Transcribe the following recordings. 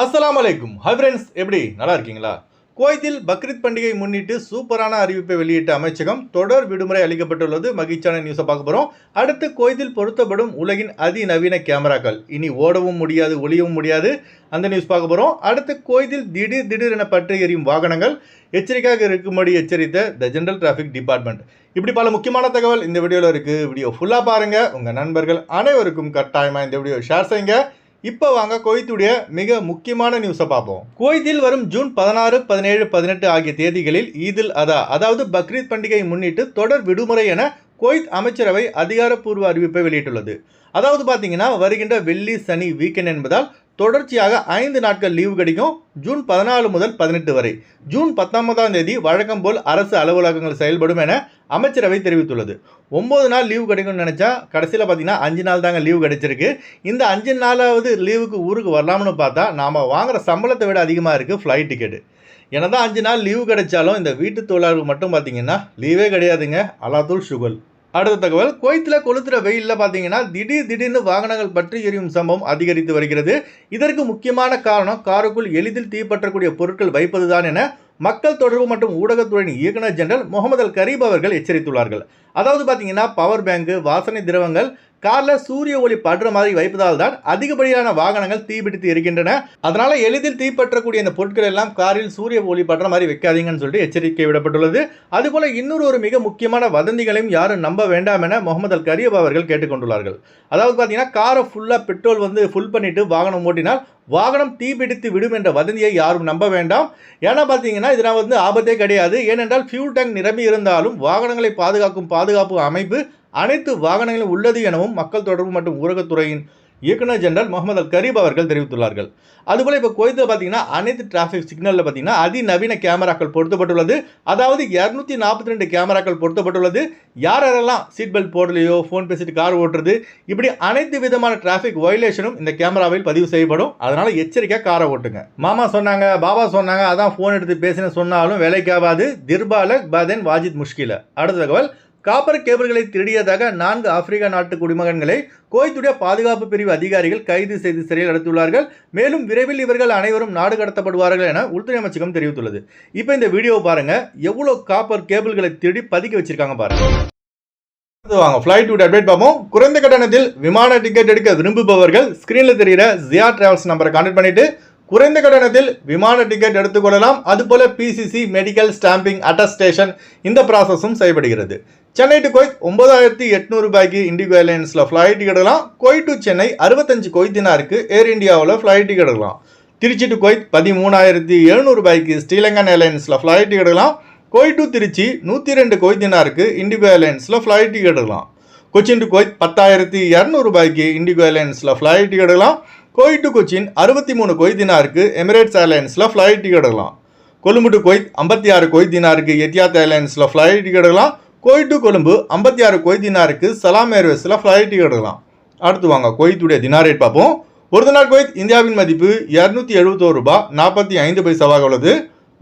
அஸ்லாம் வலைக்கும் hi friends எப்படி? நல்லா இருக்கீங்களா? குவைத்தில் பக்ரீத் பண்டிகை முன்னிட்டு சூப்பரான அறிவிப்பை வெளியிட்ட அமைச்சகம் தொடர் விடுமுறை அளிக்கப்பட்டுள்ளது. மகிழ்ச்சியான நியூஸை பார்க்க போகிறோம் அடுத்து குவைத்தில் பொருத்தப்படும் உலகின் அதிநவீன கேமராக்கள். இனி ஓடவும் முடியாது ஒளியவும் முடியாது. அந்த நியூஸ் பார்க்க போகிறோம் அடுத்து குவைத்தில் திடீர் திடீர் என பற்றி எறியும் வாகனங்கள். எச்சரிக்கையாக இருக்கும்படி எச்சரித்த த ஜென்ரல் டிராஃபிக் டிபார்ட்மெண்ட் இப்படி பல முக்கியமான தகவல் இந்த வீடியோவில் இருக்குது வீடியோ ஃபுல்லாக பாருங்கள் உங்கள் நண்பர்கள் அனைவருக்கும் கட்டாயமாக இந்த வீடியோ ஷேர் செய்யுங்க. இப்போ வாங்க குவைத்துடைய மிக முக்கியமான நியூஸை பார்ப்போம். குவைத்தில் வரும் ஜூன் பதினாறு பதினேழு பதினெட்டு ஆகிய தேதிகளில் ஈதில் அதா அதாவது பக்ரீத் பண்டிகையை முன்னிட்டு தொடர் விடுமுறை என குவைத் அமைச்சரவை அதிகாரப்பூர்வ அறிவிப்பை வெளியிட்டுள்ளது. அதாவது பார்த்தீங்கன்னா வருகின்ற வெள்ளி சனி வீக்கெண்ட் என்பதால் தொடர்ச்சியாக ஐந்து நாட்கள் லீவு கிடைக்கும். ஜூன் பதினாலு முதல் பதினெட்டு வரை. ஜூன் பத்தொன்பதாம் தேதி வழக்கம் போல் அரசு அலுவலகங்கள் செயல்படும் என அமைச்சரவை தெரிவித்துள்ளது. ஒம்பது நாள் லீவு கிடைக்கும்னு நினச்சா கடைசியில் பார்த்தீங்கன்னா அஞ்சு நாள் தாங்க லீவு கிடைச்சிருக்கு. இந்த அஞ்சு நாளாவது லீவுக்கு ஊருக்கு வரலாம்னு பார்த்தா நாம் வாங்குற சம்பளத்தை விட அதிகமாக இருக்குது ஃப்ளைட் டிக்கெட்டு என்னதான் அஞ்சு நாள் லீவு கிடைச்சாலும் இந்த வீட்டு தொழிலாளர்கள் மட்டும் பார்த்தீங்கன்னா லீவே கிடையாதுங்க. அலாத்துல் ஷுகல் அடுத்த தகவல் குவைத்தில் கொளுத்துற வெயிலில் பார்த்தீங்கன்னா திடீர் திடீர்னு வாகனங்கள் பற்றி எரியும் சம்பவம் அதிகரித்து வருகிறது. இதற்கு முக்கியமான காரணம் காருக்குள் எளிதில் தீப்பற்றக்கூடிய பொருட்கள் வைப்பதுதான் என மக்கள் தொடர்பு மற்றும் ஊடகத்துறையின் இயக்குனர் ஜெனரல் முகமது அல் கரீப் அவர்கள் எச்சரித்துள்ளார்கள். அதாவது பார்த்தீங்கன்னா பவர் பேங்கு வாசனை திரவங்கள் காரில் சூரிய ஒளி படுற மாதிரி வைப்பதால் தான் அதிகப்படியான வாகனங்கள் தீபிடித்து இருக்கின்றன அதனால எளிதில் தீப்பற்றக்கூடிய இந்த பொருட்கள் எல்லாம் காரில் சூரிய ஒளி படுற மாதிரி வைக்காதீங்கன்னு சொல்லிட்டு எச்சரிக்கை விடப்பட்டுள்ளது. அதுபோல இன்னொரு ஒரு மிக முக்கியமான வதந்திகளையும் யாரும் நம்ப வேண்டாம் என முகமது அல் கரியப் அவர்கள் கேட்டுக்கொண்டுள்ளார்கள். அதாவது பார்த்தீங்கன்னா காரை ஃபுல்லாக பெட்ரோல் வந்து ஃபுல் பண்ணிட்டு வாகனம் ஓட்டினால் வாகனம் தீப்பிடித்து விடும் என்ற வதந்தியை யாரும் நம்ப வேண்டாம். ஏன்னா பார்த்தீங்கன்னா இதனால் வந்து ஆபத்தே கிடையாது. ஏனென்றால் ஃபியூல் டேங்க் நிரம்பி இருந்தாலும் வாகனங்களை பாதுகாக்கும் பாதுகாப்பு அமைப்பு அனைத்து வாகனங்களும் உள்ளது எனவும் மக்கள் தொடர்பு மற்றும் ஊரகத்துறையின் இயக்குனர் ஜெனரல் முகமது அல் கரீப் அவர்கள் தெரிவித்துள்ளார்கள். அதுபோல் இப்போ கோயத்தில் பார்த்தீங்கன்னா அனைத்து டிராஃபிக் சிக்னலில் பார்த்தீங்கன்னா அதிநவீன கேமராக்கள் பொருத்தப்பட்டுள்ளது. அதாவது இரநூத்தி நாற்பத்தி ரெண்டு கேமராக்கள் பொருத்தப்பட்டுள்ளது. யார் யாரெல்லாம் சீட் பெல்ட் போடலையோ ஃபோன் பேசிட்டு கார் ஓட்டுறது இப்படி அனைத்து விதமான டிராஃபிக் வயலேஷனும் இந்த கேமராவில் பதிவு செய்யப்படும். அதனால் எச்சரிக்கையாக காரை ஓட்டுங்க. மாமா சொன்னாங்க பாபா சொன்னாங்க அதான் ஃபோன் எடுத்து பேசின சொன்னாலும் வேலைக்காகாது. திர்பாலக் பதன் வாஜித் முஷ்கில. அடுத்த தகவல் காப்பர் கேபிள்களை திருடியதாக நான்கு ஆப்பிரிக்கா நாட்டு குடிமகன்களை கோய்த்துடைய பாதுகாப்பு பிரிவு அதிகாரிகள் கைது செய்து சிறையில் அடைத்துள்ளார்கள். மேலும் விரைவில் இவர்கள் அனைவரும் நாடு கடத்தப்படுவார்கள் என உள்துறை அமைச்சகம் தெரிவித்துள்ளது. இப்போ இந்த வீடியோ பாருங்க. எவ்வளோ காப்பர் கேபிள்களை திருடி பதுக்கி வச்சிருக்காங்க பாருங்க. வாங்க ஃப்ளைட் விட் அப்டேட் பார்ப்போம். குறைந்த கட்டணத்தில் விமான டிக்கெட் எடுக்க விரும்புபவர்கள் ஸ்க்ரீனில் தெரிகிற ஜியா டிராவல்ஸ் நம்பரை கான்டெக்ட் பண்ணிட்டு குறைந்த கட்டணத்தில் விமான டிக்கெட் எடுத்துக்கொள்ளலாம். அதுபோல பிசிசி மெடிக்கல் ஸ்டாம்பிங் அட்டஸ்டேஷன் இந்த ப்ராசஸும் செய்யப்படுகிறது. சென்னை டு கோயத் ஒன்பதாயிரத்தி எட்நூறு ரூபாய்க்கு இண்டிகோ ஏர்லைன்ஸில் ஃப்ளைட் டிக்கெட் எடுக்கலாம். டு சென்னை அறுபத்தஞ்சு கொய்தினாருக்கு ஏர் இந்தியாவில் ஃப்ளைட் டிக்கெட் எடுக்கலாம். திருச்சி டு கோயத் பதிமூணாயிரத்தி எழுநூறு ரூபாய்க்கு ஸ்ரீலங்கன் ஏர்லைன்ஸில் ஃப்ளைட் டிக்கெட் எடுக்கலாம். கோய் டு திருச்சி நூற்றி ரெண்டு கொய்தினாருக்கு இண்டிகோ ஏர்லைன்ஸில் ஃப்ளைட் டிக்கெட் எடுக்கலாம். கொச்சின் டு கோயத் பத்தாயிரத்தி இரநூறுபாய்க்கு இண்டிகோ ஏர்லைன்ஸில் ஃப்ளைட் டிக்கெட் எடுக்கலாம். கோயட் டு கொச்சின் அறுபத்தி மூணு கொய்தினாருக்கு எமிரேட்ஸ் ஏர்லைன்ஸில் ஃப்ளைட் டிக்கெட் எடுக்கலாம். கொழும்பு டு கோயத் ஐம்பத்தி ஆறு கொய்தினாருக்கு எத்தியாத் ஏர்லைன்ஸில் ஃப்ளைட் டிக்கெட் எடுக்கலாம். கோயட் டு கொழும்பு ஐம்பத்தி ஆறு கொய்தினாருக்கு சலாம் ஏர்வேஸில் ஃப்ளைட் டிக்கெட் எடுக்கலாம். அடுத்து வாங்க கொய்த்துடைய தினார் ரேட் பார்ப்போம். ஒரு தினார் கோயத் இந்தியாவின் மதிப்பு இரநூத்தி எழுபத்தோரு ரூபாய் நாற்பத்தி ஐந்து பைசாவாக உள்ளது.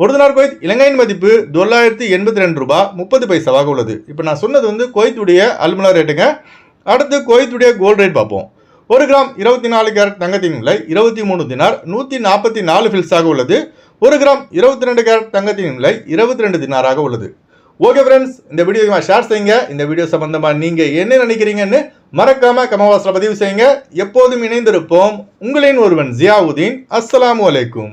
ஒரு தினார் கோயத் இலங்கையின் மதிப்பு தொள்ளாயிரத்தி எண்பத்தி ரெண்டு ரூபாய் முப்பது பைசாவாக உள்ளது. இப்போ நான் சொன்னது வந்து கோயத்துடைய அல்முலா ரேட்டுங்க அடுத்து கோயத்துடைய கோல்டு ரேட் பார்ப்போம். ஒரு கிராம் இருபத்தி நாலு கேரட் தங்கத்தின் விலை இருபத்தி மூணு தினார் நூற்றி நாற்பத்தி நாலு ஃபில்ஸாக உள்ளது. ஒரு கிராம் இருபத்தி ரெண்டு கேரட் தங்கத்தின் விலை இருபத்தி ரெண்டு தினாராக உள்ளது. ஓகே ஃப்ரெண்ட்ஸ் இந்த வீடியோ ஷேர் செய்யுங்க. இந்த வீடியோ சம்பந்தமாக நீங்கள் என்ன நினைக்கிறீங்கன்னு மறக்காம கமவாசில் பதிவு செய்யுங்க. எப்போதும் இணைந்திருப்போம். உங்களின் ஒருவன் ஜியாவுதீன். அஸ்ஸலாமு அலைக்கும்.